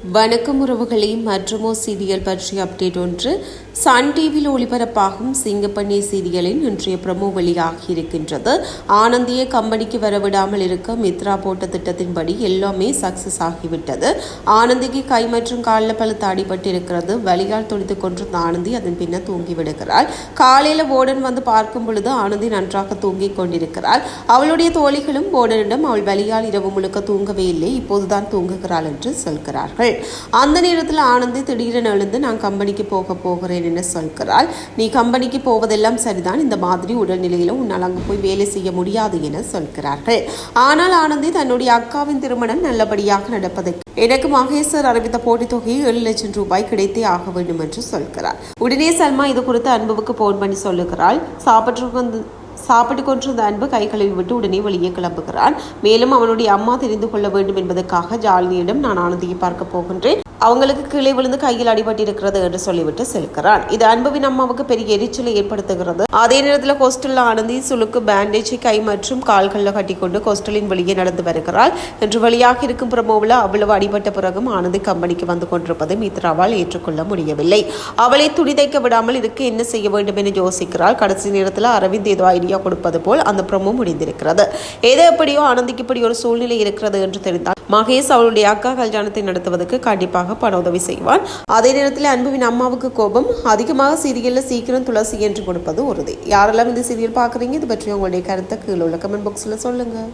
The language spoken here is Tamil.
வணக்கம் உறவுகளே மற்றுமோ சீரியல் பற்றிய அப்டேட் ஒன்று. சன் டிவியில் ஒளிபரப்பாகும் சிங்கப்பண்ணி சீரியலின் இன்றைய ப்ரமோ வெளியாகி இருக்கின்றது. ஆனந்தியை கம்பெனிக்கு வரவிடாமல் இருக்க மித்ரா போட்ட திட்டத்தின்படி எல்லாமே சக்சஸ் ஆகிவிட்டது. ஆனந்திக்கு கை மற்றும் காலில் பழுத்து அடிபட்டு இருக்கிறது வலியால் துடித்துக் கொண்டிருந்த ஆனந்தி அதன் பின்னர் தூங்கி விடுகிறாள் காலையில் போர்டன் வந்து பார்க்கும் பொழுது ஆனந்தி நன்றாக தூங்கிக் கொண்டிருக்கிறாள். அவளுடைய தோழிகளும் போர்டனிடம் அவள் வலியால் இரவு முழுக்க தூங்கவே இல்லை. இப்போதுதான் தூங்குகிறாள் என்று சொல்கிறார்கள். அந்த நேரத்தில் ஆனந்தி திடீரென எழுந்து நான் கம்பெனிக்கு போக போகிறேன் என சொல்கிறாள். நீ கம்பெனிக்கு போவதெல்லாம் சரிதான். இந்த மாதிரி உடல்நிலையில உன்னால் அங்கே போய் வேலை செய்ய முடியாது என சொல்கிறார்கள். ஆனால் ஆனந்தி தன்னுடைய அக்காவின் திருமணம் நல்லபடியாக நடப்பதை எனக்கு மகேஸ்வர் அறிவித்த போட்டித் தொகை ஏழு லட்சம் ரூபாய் கிடைத்தே ஆக வேண்டும் என்று சொல்கிறார். உடனே சல்மா இது குறித்து அன்புவுக்கு போன் பண்ணி சொல்லுகிறாள். சாப்பிட்டு சாப்பிட்டு கொண்டிருந்த அன்பு கைகளில் விட்டு உடனே வெளியே கிளம்புகிறான். மேலும் அவனுடைய அம்மா தெரிந்து கொள்ள வேண்டும் என்பதற்காக ஜாலினியிடம் நான் ஆனந்தியை பார்க்க போகின்றேன். அவங்களுக்கு கீழே விழுந்து கையில் அடிபட்டு இருக்கிறது என்று சொல்லிவிட்டு செல்கிறான். இது அன்புவின் அம்மாவுக்கு பெரிய எரிச்சலை ஏற்படுத்துகிறது. அதே நேரத்தில் ஹோஸ்டல்ல ஆனந்தி சுளுக்கு பேண்டேஜை கை மற்றும் கால்களில் கட்டிக்கொண்டு ஹோஸ்டலின் வெளியே நடந்து வருகிறாள். என்று வழியாக இருக்கும் பிரமோவில் அவ்வளவு அடிபட்ட பிறகும் ஆனந்தி கம்பெனிக்கு வந்து கொண்டிருப்பதை மித்ராவால் ஏற்றுக்கொள்ள முடியவில்லை. அவளை துணிதைக்க விடாமல் இருக்க என்ன செய்ய வேண்டும் என யோசிக்கிறாள். கடைசி நேரத்தில் அரவிந்த் ஏதோ ஐடியா கொடுப்பது போல் அந்த பிரமோ முடிந்திருக்கிறது. ஏதோ எப்படியோ ஆனந்திக்கு இப்படி ஒரு சூழ்நிலை இருக்கிறது என்று தெரிந்தால் மகேஷ் அவளுடைய அக்கா கல்யாணத்தை நடத்துவதற்கு கண்டிப்பாக பண உதவி செய்வான். அதே நேரத்தில் அன்புவின் அம்மாவுக்கு கோபம் அதிகமாக சீரியலில் சீக்கிரம் துளசி என்று கொடுப்பது உறுதி. யாரெல்லாம் இந்த சீரியல் பார்க்குறீங்க? இது பற்றி உங்களுடைய கருத்தை கீழே உள்ள கமெண்ட் பாக்ஸில் சொல்லுங்கள்